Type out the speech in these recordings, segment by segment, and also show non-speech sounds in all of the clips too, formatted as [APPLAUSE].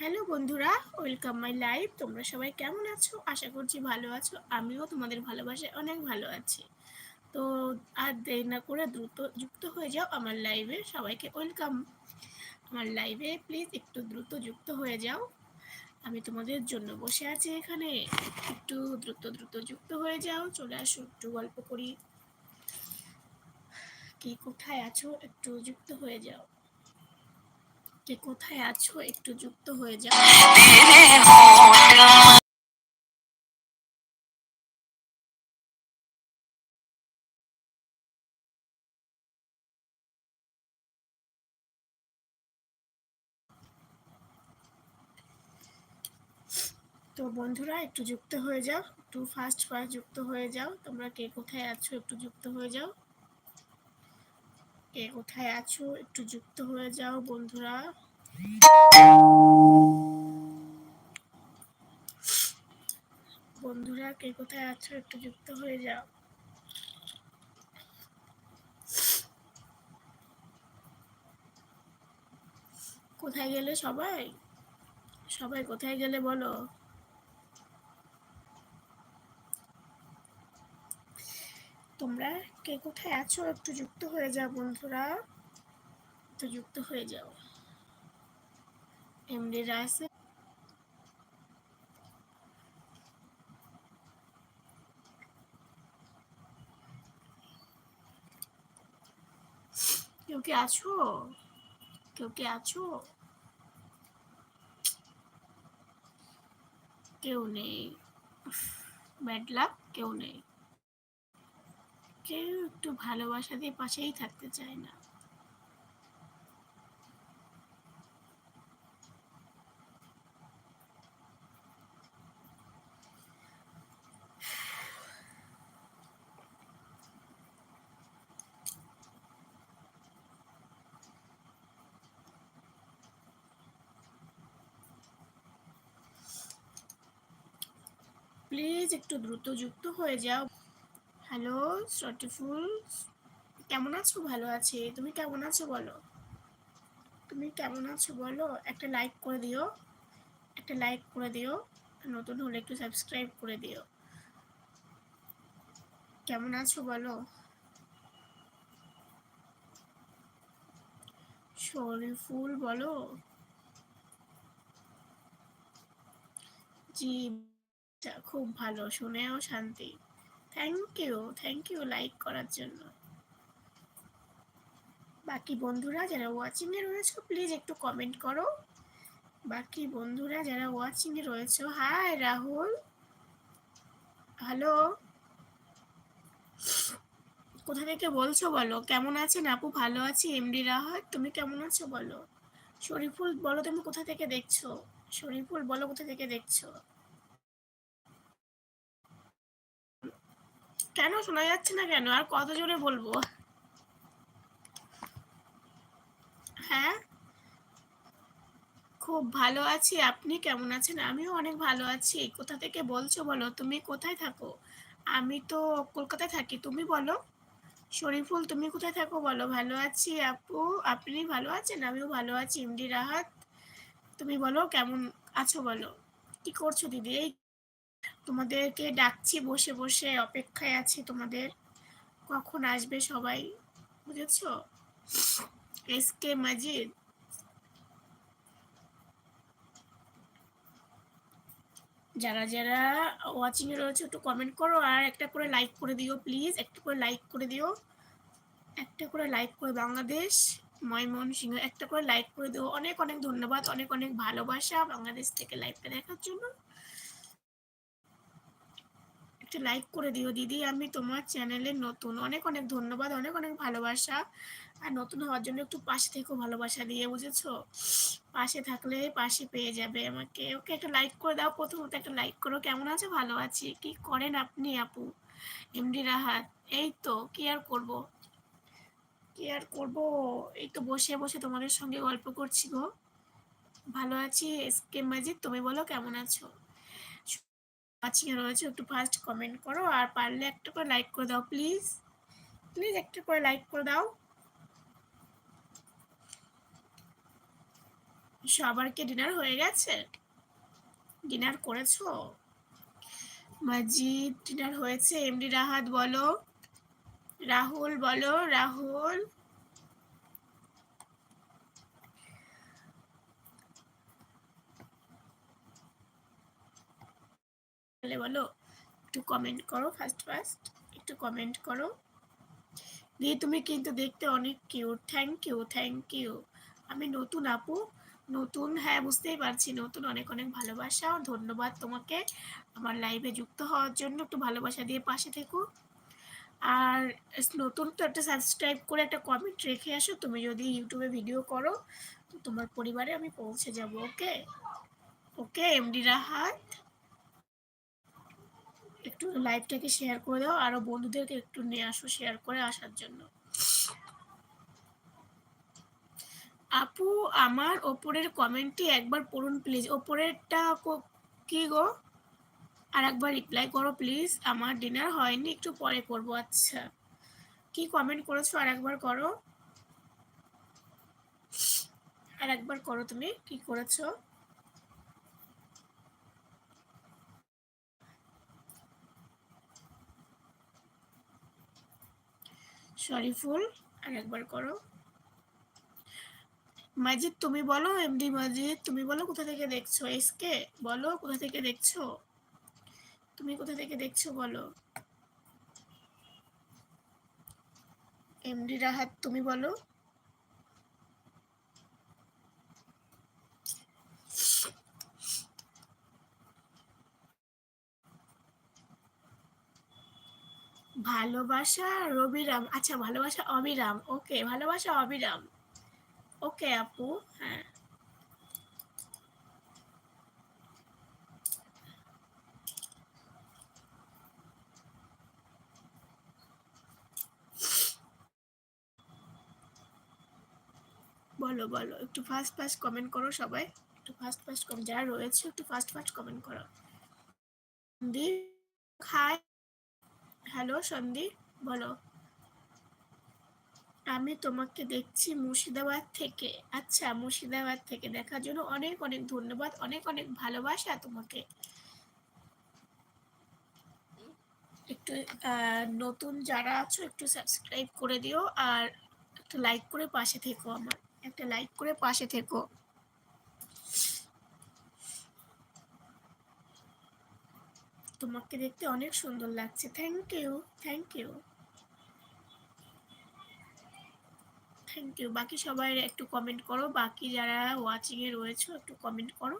Hello বন্ধুরা, welcome my live তোমরা সবাই কেমন আছো? আশা করছি ভালো আছো। আমিও তোমাদের ভালোবাসায় অনেক ভালো আছি। তো আর দেরি না করে দ্রুত যুক্ত হয়ে যাও আমার লাইভে। সবাইকে ওয়েলকাম। আমার লাইভে প্লিজ একটু দ্রুত যুক্ত হয়ে যাও। আমি তোমাদের জন্য বসে আছি এখানে। একটু দ্রুত দ্রুত যুক্ত হয়ে যাও। চলে আসো, একটু গল্প করি। কি কোথায় আছো? একটু যুক্ত হয়ে যাও। কে কোথায় আছো? একটু যুক্ত হয়ে যাও। তো বন্ধুরা, একটু যুক্ত হয়ে যাও। একটু ফাস্ট ফাস্ট যুক্ত হয়ে যাও। তোমরা কে কোথায় আছো? একটু যুক্ত হয়ে যাও। কে কোথায় আছো? একটু যুক্ত হয়ে যাও বন্ধুরা। বন্ধুরা, কে কোথায় আছো? একটু যুক্ত হয়ে যাও। কোথায় গেলে সবাই? সবাই কোথায় গেলে বলো? তোমরা কে কোথায় আছো? একটু যুক্ত হয়ে যাও বন্ধুরা। একটু যুক্ত হয়ে যাও। এমডিরা আছে। কেউ কি আছো? কেউ কি আছো? কেউ নেই। ব্যাড লাক কেউ নেই। কেউ একটু ভালোবাসা দিয়ে পাশেই থাকতে চায় না। প্লিজ একটু দ্রুত যুক্ত হয়ে যাও। হ্যালো সটিফুল কেমন আছো? ভালো আছি। তুমি কেমন আছো বলো? তুমি কেমন আছো বলো? একটা লাইক করে দিও। একটা লাইক করে দিও। নতুন হলে একটু সাবস্ক্রাইব করে দিও। কেমন আছো বলো? শরীফুল বলো। জি, খুব ভালো। শুনেও শান্তি। Thank you thank you like করার জন্য। বাকি বন্ধুরা যারা ওয়াচিংয়ে রয়েছে প্লিজ একটু কমেন্ট করো। বাকি বন্ধুরা যারা ওয়াচিংয়ে রয়েছে হাই রাহুল। হ্যালো কোথা থেকে বলছো বলো? কেমন আছেন? আপু ভালো আছি? এমডি রাহাত, তুমি কেমন আছো বলো? শরীফুল, বলো তুমি কোথা থেকে দেখছ? শরীফুল, বলো কোথা থেকে দেখছ? কেন শোনা যাচ্ছে না কেন? আর কত জোরে বলব? হ্যাঁ? খুব ভালো আছি। আপনি কেমন আছেন? আমিও অনেক ভালো আছি। কোথা থেকে বলছো বলো? তুমি কোথায় থাকো? আমি তো কলকাতায় থাকি। তুমি বলো? শরীফুল, তুমি কোথায় থাকো বলো? ভালো আছি। আপু, আপনি ভালো আছেন? আমিও ভালো আছি। ইমডি রাহাত, তুমি বলো কেমন আছো বলো? কি করছ দিদি? এই তোমাদেরকে ডাকছি, বসে বসে অপেক্ষায় আছি তোমাদের। কখন আসবে সবাই, বুঝেছ? S K Majid. যারা যারা ওয়াচিং এ রয়েছে, একটু কমেন্ট করো আর একটা করে লাইক করে দিও প্লিজ একটা করে লাইক করে দিও। একটা করে লাইক করে বাংলাদেশ, ময়মনসিংহ, একটা করে লাইক করে দিও। অনেক অনেক ধন্যবাদ, অনেক অনেক ভালোবাসা বাংলাদেশ থেকে লাইভটা দেখার জন্য। একটা লাইক করে দিও, দিদি। আমি তোমার চ্যানেলে নতুন। অনেক অনেক ধন্যবাদ, অনেক অনেক ভালোবাসা। আর নতুন হওয়ার জন্য একটু পাশে থেকেও ভালোবাসা দিয়ে, বুঝেছ? পাশে থাকলে পাশে পেয়ে যাবে আমাকে। ওকে একটা লাইক করে দাও, প্রথমত একটা লাইক করো। কেমন আছে? ভালো আছি। কি করেন আপনি, আপু? এমডি রাহাত, এই তো, কি আর করব? কি আর করব? এই তো বসে বসে তোমাদের সঙ্গে গল্প করছি গো। ভালো আছি, এস কে মাজিদ, তুমি বলো কেমন আছো? ওয়াচিং রয়েছে, একটু ফার্স্ট কমেন্ট করো, আর পারলে একটা করে লাইক করে দাও প্লিজ প্লিজ একটা করে লাইক করে দাও। সবার কি ডিনার হয়ে গেছে? ডিনার করেছ? মাজিদ ডিনার হয়েছে। এমডি রাহাত বলো। রাহুল বলো। রাহুল বলো, একটু কমেন্ট করো ফার্স্ট ফার্স্ট একটু কমেন্ট করো। দিয়ে তুমি কিন্তু দেখতে অনেক cute thank you thank you আমি নতুন আপু, নতুন হ্যাঁ বুঝতেই পারছি, নতুন অনেক অনেক ভালোবাসা। ধন্যবাদ তোমাকে আমার লাইভে যুক্ত হওয়ার জন্য, একটু ভালোবাসা দিয়ে পাশে থেকো। আর নতুন তো একটা সাবস্ক্রাইব করে একটা কমেন্ট রেখে আসো। তুমি যদি ইউটিউবে ভিডিও করো, তোমার পরিবারে আমি পৌঁছে যাব ওকে ওকে এমডি রাহাত একটু লাইভটাকে শেয়ার করে দাও, আরও বন্ধুদেরকে একটু নিয়ে আসো শেয়ার করে আসার জন্য। আপু, আমার ওপরের কমেন্টটি একবার পড়ুন প্লিজ ওপরেরটা কি গো? আর একবার রিপ্লাই করো প্লিজ আমার ডিনার হয়নি, একটু পরে করব আচ্ছা। কি কমেন্ট করেছ? আর একবার করো। আর একবার করো তুমি, কি করেছ? শরীফুল আর একবার করো। মাজিদ, তুমি বলো, এমডি মাজিদ, তুমি বলো কোথা থেকে দেখছ? এসকে, বলো, কোথা থেকে দেখছ? তুমি কোথা থেকে দেখছ, বলো। এমডি রাহাত, তুমি বলো। ভালোবাসা রবিরাম আচ্ছা ভালোবাসা অবিরাম। ওকে, ভালোবাসা অবিরাম। ওকে, আপু হ্যাঁ। বলো বলো, একটু ফাস্ট ফাস্ট কমেন্ট করো সবাই। একটু ফাস্ট ফাস্ট কমেন্ট যারা রয়েছে, একটু ফাস্ট ফাস্ট কমেন্ট করো। হাই হ্যালো সন্দীপ বলো। আমি তোমাকে দেখছি মুর্শিদাবাদ থেকে। আচ্ছা মুর্শিদাবাদ থেকে দেখার জন্য অনেক অনেক ধন্যবাদ, অনেক অনেক ভালোবাসা তোমাকে। একটু নতুন যারা আছো, একটু সাবস্ক্রাইব করে দিও আর একটু লাইক করে পাশে থেকো আমার। একটা লাইক করে পাশে থেকো। তোমাকে দেখতে অনেক সুন্দর লাগছে। Thank you thank you thank you বাকি সবাই একটু কমেন্ট করো, বাকি যারা ওয়াচিং এ রয়েছে একটু কমেন্ট করো।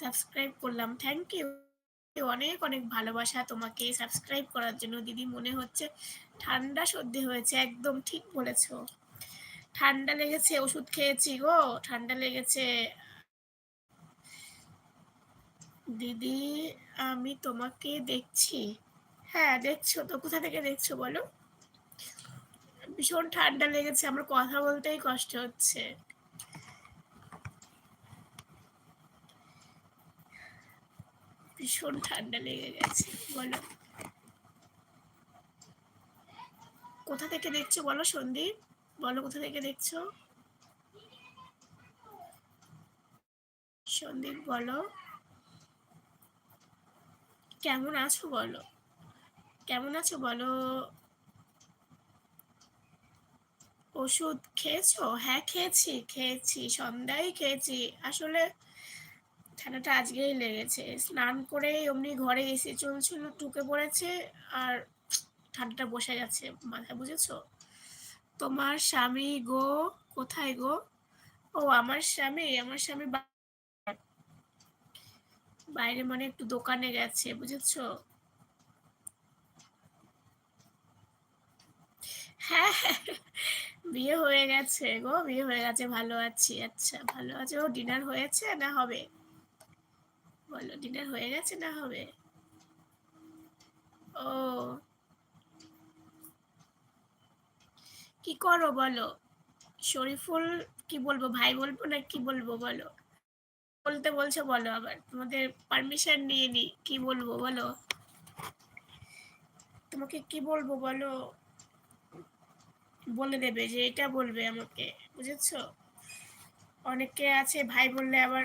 সাবস্ক্রাইব করলাম। থ্যাংক ইউ অনেক অনেক ভালোবাসা তোমাকে। সাবস্ক্রাইব করার জন্য দিদি মনে হচ্ছে ঠান্ডা সর্দি হয়েছে, একদম ঠিক বলেছ। ঠান্ডা লেগেছে, ওষুধ খেয়েছি গো। ঠান্ডা লেগেছে দিদি, আমি তোমাকে দেখছি। হ্যাঁ দেখছ তো, কোথা থেকে দেখছ বলো? ভীষণ ঠান্ডা লেগেছে, আমার কথা বলতেই কষ্ট হচ্ছে। ভীষণ ঠান্ডা লেগে গেছে, বলো। কোথা থেকে দেখছ বলো, সন্দীপ? বলো কোথা থেকে দেখছ? সন্দীপ, বলো। কেমন আছো বলো? কেমন আছো বলো? ওষুধ খেয়েছো? হ্যাঁ খেয়েছি খেয়েছি, সন্ধ্যায় খেয়েছি। আসলে ঠান্ডাটা আজকেই লেগেছে। স্নান করে অমনি ঘরে এসে চলছিল টুকে পড়েছে আর ঠান্ডাটা বসে গেছে মাথায়, বুঝেছ? তোমার স্বামী গো, কোথায় গো? ও, আমার স্বামী আমার স্বামী বাইরে মানে একটু দোকানে গেছে, বুঝেছ? হ্যাঁ বিয়ে হয়ে গেছে গো, বিয়ে হয়ে গেছে, ভালো আছি। আচ্ছা ভালো আছে? ও ডিনার হয়েছে না হবে? বলো ডিনার হয়ে গেছে না হবে? ও। কি করো বলো? শরীফুল কি বলব, ভাই বলব না কি বলব বলো? বলতে বলছো বলো, আবার তোমাদের পারমিশন নিয়ে নি, কি বলব বলো? তোমাকে কি বলব বলো? বলে দেবে যে এটা বলবে আমাকে, বুঝেছ? অনেকে আছে ভাই বললে আবার,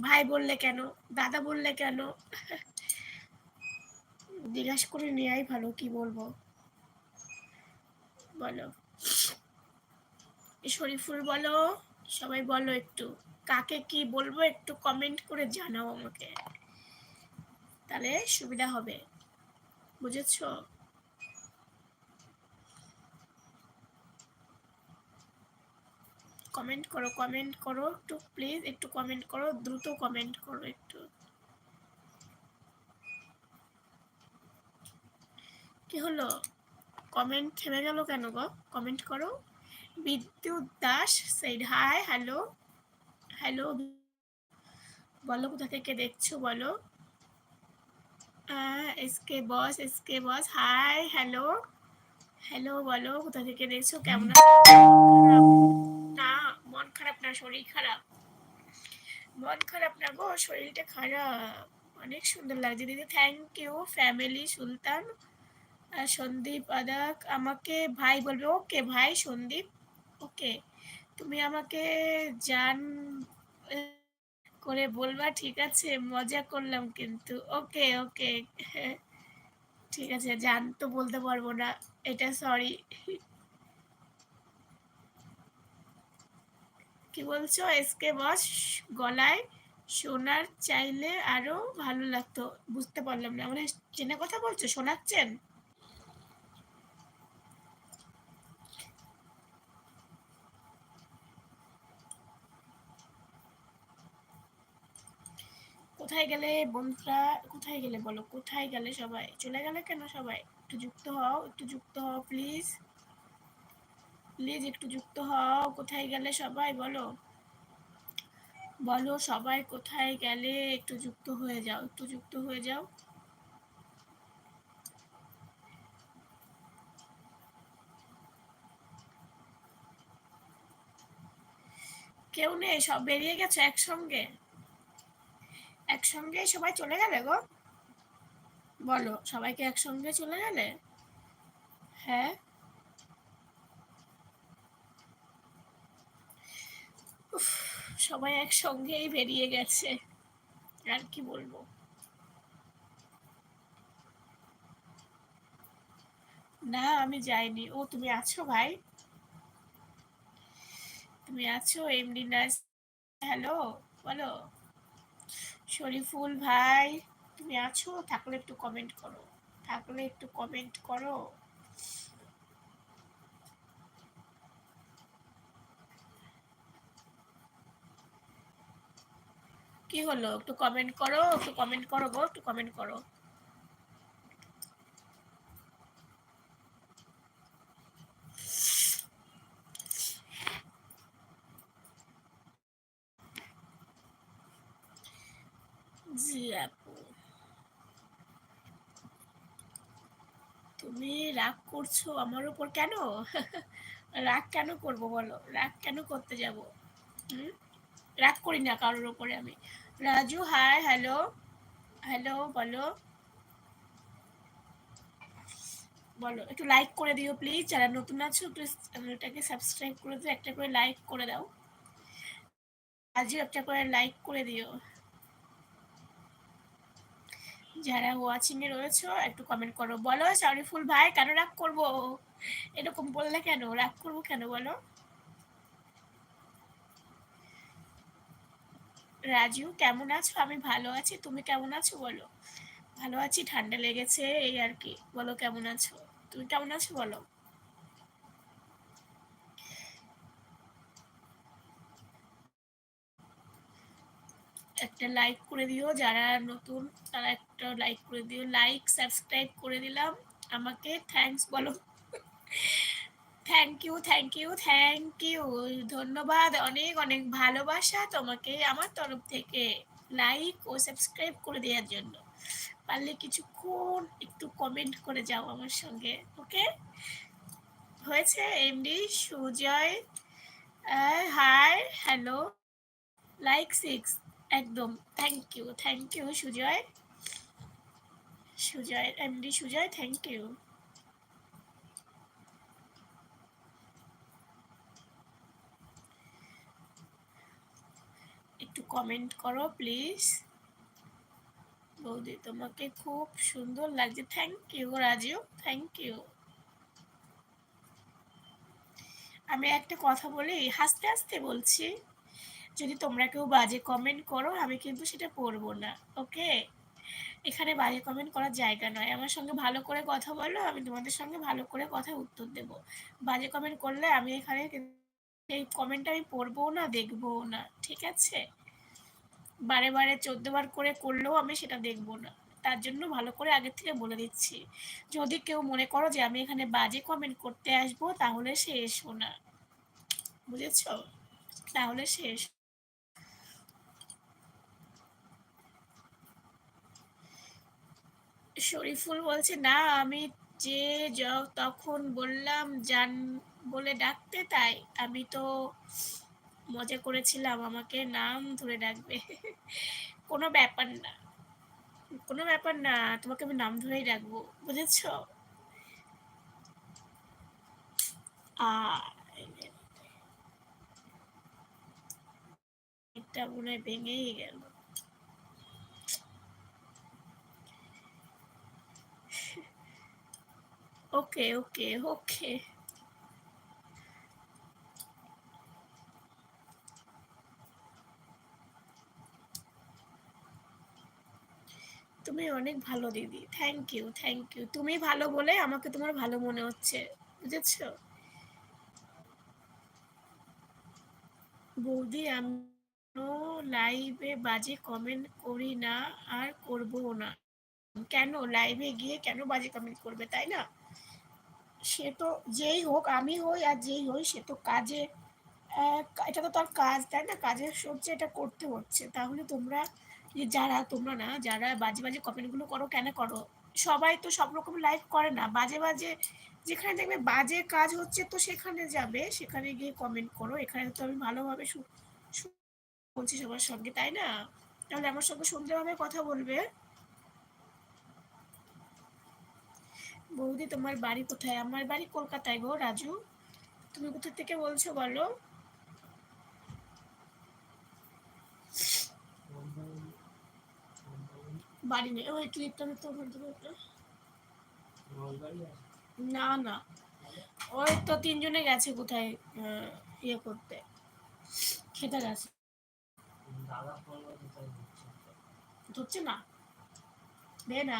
ভাই বললে কেন, দাদা বললে কেন? জিজ্ঞাসা করে নেওয়াই ভালো, কি বলব? বলো। শরীফুল বলো, সবাই বলো একটু। কাকে কি বলব একটু কমেন্ট করে জানাও আমাকে। তাহলে সুবিধা হবে, বুঝেছ? কমেন্ট করো কমেন্ট করো একটু প্লিজ একটু কমেন্ট করো, দ্রুত কমেন্ট করো একটু। কি হলো? কমেন্ট থেমে গেল কেন গো? কমেন্ট করো। Bidyut Das said hi hello hello, বলো কোথা থেকে দেখছ, বলো। S K boss S K boss, hi, hello. Hello, বলো কোথা থেকে দেখছ, কেমন না, মন খারাপ না, শরীর খারাপ? মন খারাপ না গো, শরীরটা খারাপ। অনেক সুন্দর লাগছে। দিদি thank you family Sultan Sandeep, আদাক, আমাকে ভাই বলবে। ওকে ভাই, সন্দীপ, ওকে। তুমি আমাকে জান করে বলবা, ঠিক আছে? মজা করলাম কিন্তু। ওকে ওকে। ঠিক আছে, জান, তো বলতে পারব না। এটা সরি কি বলছো? এসকে বস, গলায় শোনার চাইলে আরও ভালো লাগতো। বুঝতে পারলাম না। মানে চেনে কথা বলছো? শোনাচ্ছেন? কোথায় গেলে বন্ধুরা, কোথায় গেলে বলো? কোথায় গেলে সবাই? চলে গেলে কেন সবাই? একটু যুক্ত হও, একটু যুক্ত হও প্লিজ প্লিজ একটু যুক্ত হও, কোথায় গেলে সবাই বলো? বলো সবাই কোথায় গেলে একটু যুক্ত হয়ে যাও, একটু যুক্ত হয়ে যাও। কেউ নেই? সব বেরিয়ে গেছে একসঙ্গে? একসঙ্গে সবাই চলে গেলে গো? বলো, সবাইকে একসঙ্গে চলে গেলে? হ্যাঁ। সবাই একসঙ্গেই বেরিয়ে গেছে। আর কি বলব? না, আমি যাইনি। ও, তুমি আছো ভাই? তুমি আছো? এমডি নার্স হ্যালো, বলো। শরীফুল ভাই, তুমি আছো? থাকলে একটু কমেন্ট করো। থাকলে একটু কমেন্ট করো। কি হলো? একটু কমেন্ট করো, একটু কমেন্ট করো গো, একটু কমেন্ট করো জি আপু তুমি রাগ করছ আমার উপর কেন? [LAUGHS] রাগ কেন করব বলো? রাগ কেন করতে যাব? হুম? রাগ করি না কারোর উপরে আমি। রাজু হাই হ্যালো হ্যালো বলো। বলো, একটু লাইক করে দিও প্লিজ যারা নতুন আছো একটু চ্যানেলটাকে সাবস্ক্রাইব করে দিও। একটা করে লাইক করে দাও। আজও একটা করে লাইক করে দিও। যারা ওয়াচিং এ রয়েছো, একটু কমেন্ট করো। বলো শরীফুল ভাই, কেন রাগ করব? এরকম বললে কেন? রাগ করব কেন বলো? রাজু, কেমন আছো? আমি ভালো আছি। তুমি কেমন আছো বলো? ভালো আছি, ঠান্ডা লেগেছে, এই আর কি। বলো, কেমন আছো? তুমি কেমন আছো বলো? একটা লাইক করে দিও। যারা নতুন, তারা একটা লাইক করে দিও। লাইক সাবস্ক্রাইব করে দিলাম। আমাকে থ্যাঙ্কস বলো। Thank you thank you thank you ধন্যবাদ, অনেক অনেক ভালোবাসা তোমাকে আমার তরফ থেকে লাইক ও সাবস্ক্রাইব করে দেওয়ার জন্য। পারলে কিছুক্ষণ একটু কমেন্ট করে যাও আমার সঙ্গে, ওকে? হয়েছে MD Sujoy hi hello like six একদম। Thank you thank you Sujoy. Sujoy MD Sujoy thank you একটু কমেন্ট করো প্লিজ বৌদি, তোমাকে খুব সুন্দর লাগছে। Thank you Rajib thank you আমি একটা কথা বলি, হাসতে হাসতে বলছি। যদি তোমরা কেউ বাজে কমেন্ট করো, আমি কিন্তু সেটা পড়ব না ওকে এখানে বাজে কমেন্ট করার জায়গা নয়। আমার সঙ্গে ভালো করে কথা বলো, আমি তোমাদের সঙ্গে ভালো করে কথা উত্তর দেব। বাজে কমেন্ট করলে আমি এখানে এই কমেন্টটা আমি পড়ব না দেখব না, ঠিক আছে? বারে বারে চোদ্দ বার করে করলেও আমি সেটা দেখব না। তার জন্য ভালো করে আগের থেকে বলে দিচ্ছি। যদি কেউ মনে করো যে আমি এখানে বাজে কমেন্ট করতে আসব, তাহলে সে এসো না। বুঝেছ? তাহলে সে এসো। শরীফুল বলছে, না, আমি যে তখন বললাম, জান, বলে ডাকতে তাই। আমি তো মজা করেছিলাম, আমাকে নাম ধরে ডাকবে। [LAUGHS] কোনো ব্যাপার না। কোনো ব্যাপার না, তোমাকে আমি নাম ধরেই ডাকবো, বুঝেছ? এটা মনে হয় ভেঙেই গেল। ওকে ওকে ওকে। তুমি অনেক ভালো দিদি। থ্যাংক ইউ থ্যাংক ইউ তুমি ভালো বলে আমাকে তোমার ভালো মনে হচ্ছে, বুঝেছ? বৌদি আমি লাইভে বাজে কমেন্ট করি না, আর করব না। কেন? লাইভে গিয়ে কেন বাজে কমেন্ট করবে, তাই না? সে তো যেই হোক, আমি হই আর যেই হই, সে তো কাজে এটা তো তার কাজ, তাই না? কাজের সবচেয়ে এটা করতে হচ্ছে। তাহলে তোমরা যারা, তোমরা না, যারা বাজে বাজে কমেন্টগুলো করো, কেন করো? সবাই তো সব রকম লাইভ করে না। বাজে বাজে যেখানে দেখবে বাজে কাজ হচ্ছে তো সেখানে যাবে, সেখানে গিয়ে কমেন্ট করো। এখানে তো আমি ভালোভাবে বলছি সবার সঙ্গে, তাই না? তাহলে আমার সঙ্গে সুন্দরভাবে কথা বলবে। বৌদি, তোমার বাড়ি কোথায়? আমার বাড়ি কলকাতায় গো, রাজু। তুমি কোথা থেকে বলছো বলো? বাড়ি নেই। ওই ক্লিপটা আমি তো না না। ওই তো তিনজনে গেছে কোথায় ইয়ে করতে। খেতে গেছে। ধরছে না? দে না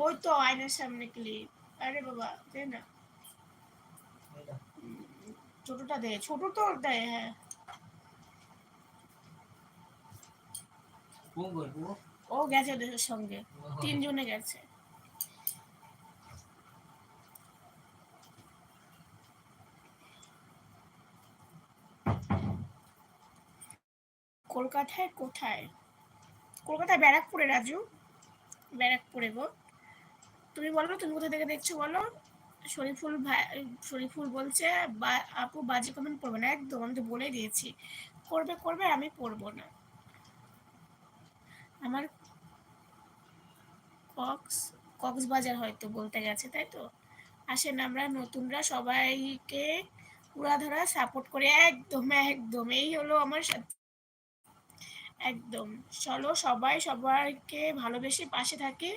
ওই তো আয়নার সামনে ক্লিপ আরে বাবা দে না। ছোটটা দে ছোট তো দেয় হ্যাঁ। ও গেছে ওদের সঙ্গে। তিনজনে গেছে। কলকাতায় কোথায়? কলকাতায় ব্যারাকপুরে রাজু। ব্যারাকপুরে গো। তুমি বলো তুমি কোথা থেকে দেখছ বলো? শরীফুল ভাই শরীফুল বলছে আপু বাজে কমেন্ট করবে না, একদম, আমি তো বলে দিয়েছি। করবে করবে, আমি পড়ব না। আমার কক্স, কক্সবাজার হয়তো বলতে গেছে, তাই তো? আসেন আমরা, নতুনরা সবাইকে ধরা সাপোর্ট করে, একদম একদম, এই হলো আমার সাথে। একদম। চলো সবাই সবাইকে ভালোবেসে পাশে থাকি।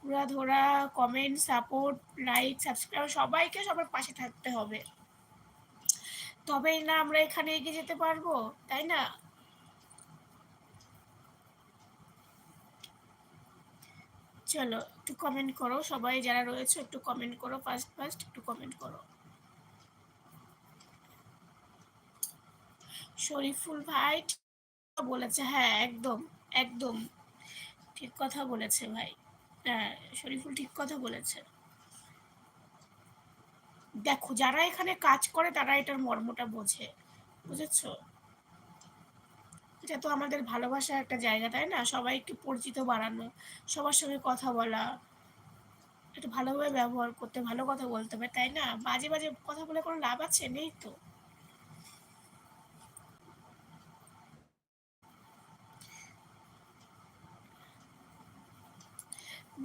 পুরা ধরা কমেন্ট সাপোর্ট লাইক সাবস্ক্রাইব সবাইকে সবার পাশে থাকতে হবে। তবেই না, আমরা এখানে এগিয়ে যেতে পারব, তাই না? চলো, একটু কমেন্ট করো, সবাই যারা রয়েছে একটু কমেন্ট করো ফার্স্ট ফার্স্ট একটু কমেন্ট করো। শরীফুল ভাই বলেছে হ্যাঁ একদম একদম। ঠিক কথা বলেছে ভাই। হ্যাঁ শরীফুল ঠিক কথা বলেছে। দেখো, যারা এখানে কাজ করে, তারা এটার মর্মটা বোঝে। বুঝেছ? এটা তো আমাদের ভালোবাসার একটা জায়গা, তাই না? সবাই একটু পরিচিত বাড়ানো, সবার সঙ্গে কথা বলা, একটু ভালোভাবে ব্যবহার করতে, ভালো কথা বলতে হবে, তাই না? বাজে বাজে কথা বলে কোনো লাভ আছে? নেই তো।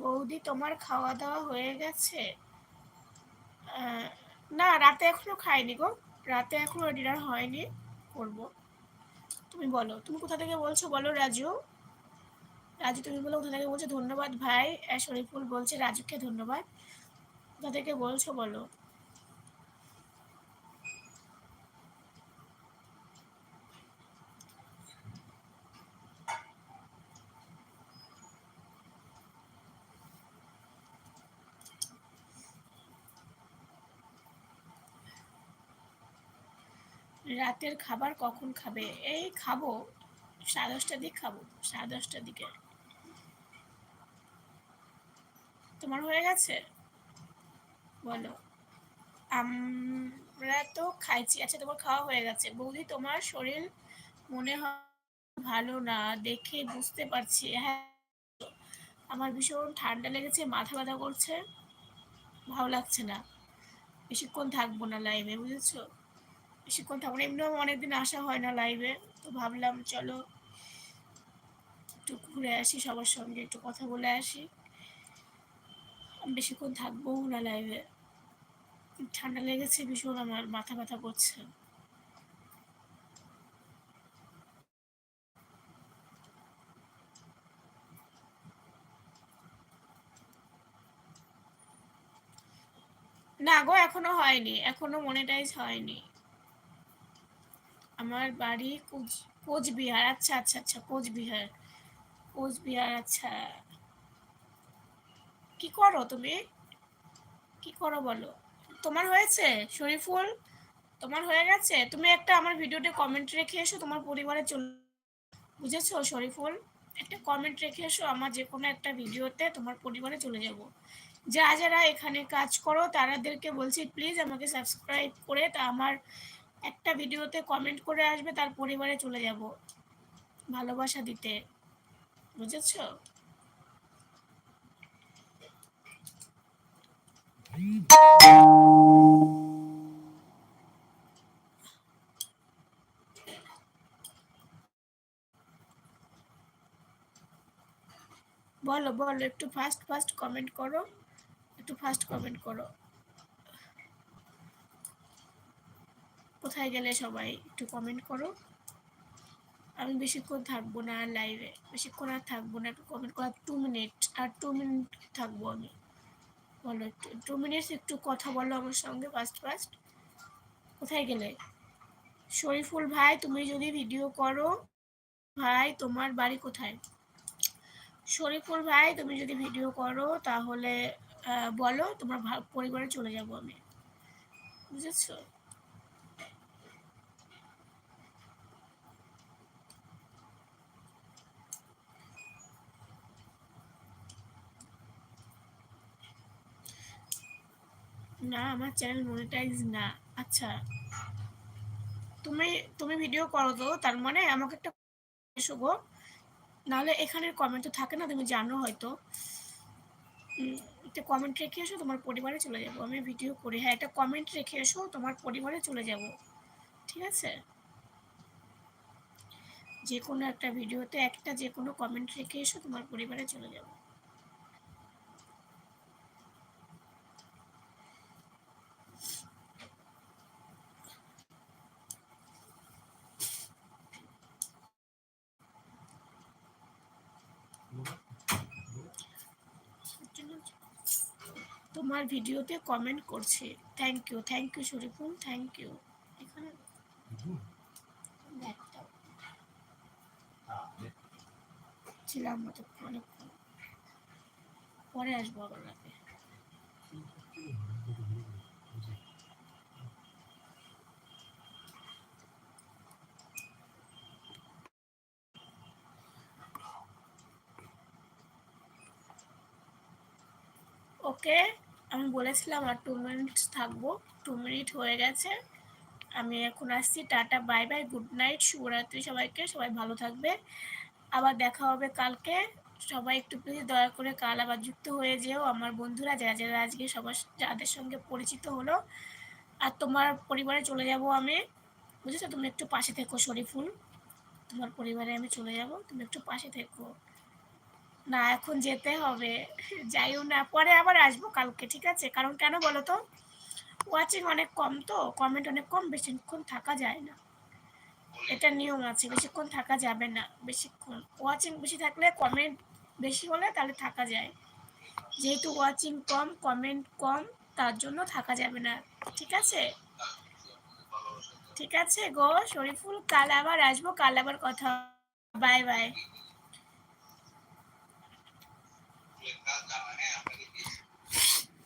বৌদি, তোমার খাওয়া দাওয়া হয়ে গেছে? না, রাতে এখনও খাইনি গো। রাতে এখনও ডিনার হয়নি, করব। তুমি বলো, তুমি কোথা থেকে বলছো? বলো, রাজু। রাজু, তুমি বলো কোথা থেকে বলছো? ধন্যবাদ ভাই। শরীফুল বলছে, রাজুকে ধন্যবাদ। কোথা থেকে বলছো? বলো। রাতের খাবার কখন খাবে? এই খাব। সাড়ে দশটার দিকে খাব। সাড়ে দশটার দিকে। তোমার হয়ে গেছে? বলো। আমরা তো খাইছি। আচ্ছা তোমার খাওয়া হয়ে গেছে। বৌদি, তোমার শরীর মনে হয় ভালো না? দেখে বুঝতে পারছি। হ্যাঁ আমার ভীষণ ঠান্ডা লেগেছে, মাথা ব্যথা করছে। ভালো লাগছে না। বেশিক্ষণ থাকব না লাইভে বুঝেছ? বেশিক্ষণ থাকব না। এমনিও অনেকদিন আসা হয় না লাইভে তো ভাবলাম, চলো একটু ঘুরে আসি, সবার সঙ্গে একটু কথা বলে আসি। বেশিক্ষণ থাকব না লাইভে ঠান্ডা লেগেছে ভীষণ, আমার মাথা ব্যথা করছে। না গো, এখনও হয়নি। এখনও মনিটাইজ হয়নি। আমার বাড়ি কোচ, কোচবিহার। আচ্ছা আচ্ছা আচ্ছা কোচবিহার। কোচবিহার আচ্ছা। কি করো তুমি? কি করো বলো? তোমার হয়েছে? শরীফুল, তোমার হয়ে গেছে? তুমি একটা আমার ভিডিওতে কমেন্ট রেখে এসো, তোমার পরিবারে চলে বুঝেছ? শরীফুল, একটা কমেন্ট রেখে এসো, আমার যে কোনো একটা ভিডিওতে তোমার পরিবারে চলে যাব। যা যারা এখানে কাজ করো, তারাদেরকে বলছি প্লিজ আমাকে সাবস্ক্রাইব করে তা আমার একটা ভিডিওতে কমেন্ট করে আসবে, তার পরিবারে চলে যাব। ভালোবাসা দিতে। বুঝেছ? বলো বলো, একটু ফাস্ট ফাস্ট কমেন্ট করো। একটু ফাস্ট কমেন্ট করো। কোথায় গেলে সবাই একটু কমেন্ট করো। আমি বেশিক্ষণ থাকব না লাইভে বেশিক্ষণ আর থাকব না, একটু কমেন্ট করো টু মিনিট আর টু মিনিট থাকব আমি। বলো একটু টু মিনিটস একটু কথা বলো আমার সঙ্গে ফার্স্ট ফার্স্ট কোথায় গেলে? শরীফুল ভাই, তুমি যদি ভিডিও করো, ভাই, তোমার বাড়ি কোথায়? শরীফুল ভাই, তুমি যদি ভিডিও করো, তাহলে বলো, তোমার পরিবারে চলে যাব আমি। বুঝেছ? না, আমার চ্যানেল মনিটাইজ না। আচ্ছা তুমি তুমি ভিডিও করো তো, তার মানে আমাকে একটা এসো গো। নাহলে এখানের কমেন্ট তো থাকে না, তুমি জানো হয়তো। একটা কমেন্ট রেখে এসো, তোমার পরিবারে চলে যাব। আমি ভিডিও করি। হ্যাঁ একটা কমেন্ট রেখে এসো, তোমার পরিবারে চলে যাব। ঠিক আছে? যে কোনো একটা ভিডিওতে একটা যে কোনো কমেন্ট রেখে এসো, তোমার পরিবারে চলে যাব। তোমার ভিডিওতে কমেন্ট করছে। Thank you thank you Shariful thank you এখানে ছিলাম মতো পরে আসব আবার রাতে ওকে আমি বলেছিলাম আর টু মিনিটস থাকব টু মিনিট হয়ে গেছে। আমি এখন আসছি, tata bye bye good night শুভরাত্রি সবাইকে, সবাই ভালো থাকবে। আবার দেখা হবে কালকে। সবাই একটু প্লিজ দয়া করে কাল আবার যুক্ত হয়ে যেও। আমার বন্ধুরা যারা যারা আজকে সবার যাদের সঙ্গে পরিচিত হলো, আর তোমার পরিবারে চলে যাব আমি। বুঝেছ? তুমি একটু পাশে থেকো শরীফুল। তোমার পরিবারে আমি চলে যাব, তুমি একটু পাশে থেকো। না, এখন যেতে হবে। যাইও না, পরে আবার আসব কালকে, ঠিক আছে? কারণ কেন বলো তো? ওয়াচিং অনেক কম তো কমেন্ট অনেক কম, বেশিক্ষণ থাকা যায় না। এটা নিয়ম আছে, বেশিক্ষণ থাকা যাবে না, বেশিক্ষণ। ওয়াচিং বেশি থাকলে কমেন্ট বেশি হলে তাহলে থাকা যায়। যেহেতু ওয়াচিং কম কমেন্ট কম, তার জন্য থাকা যাবে না। ঠিক আছে? ঠিক আছে গো, শরীফুল, কাল আবার আসব, কাল আবার কথা bye bye That's not what happened.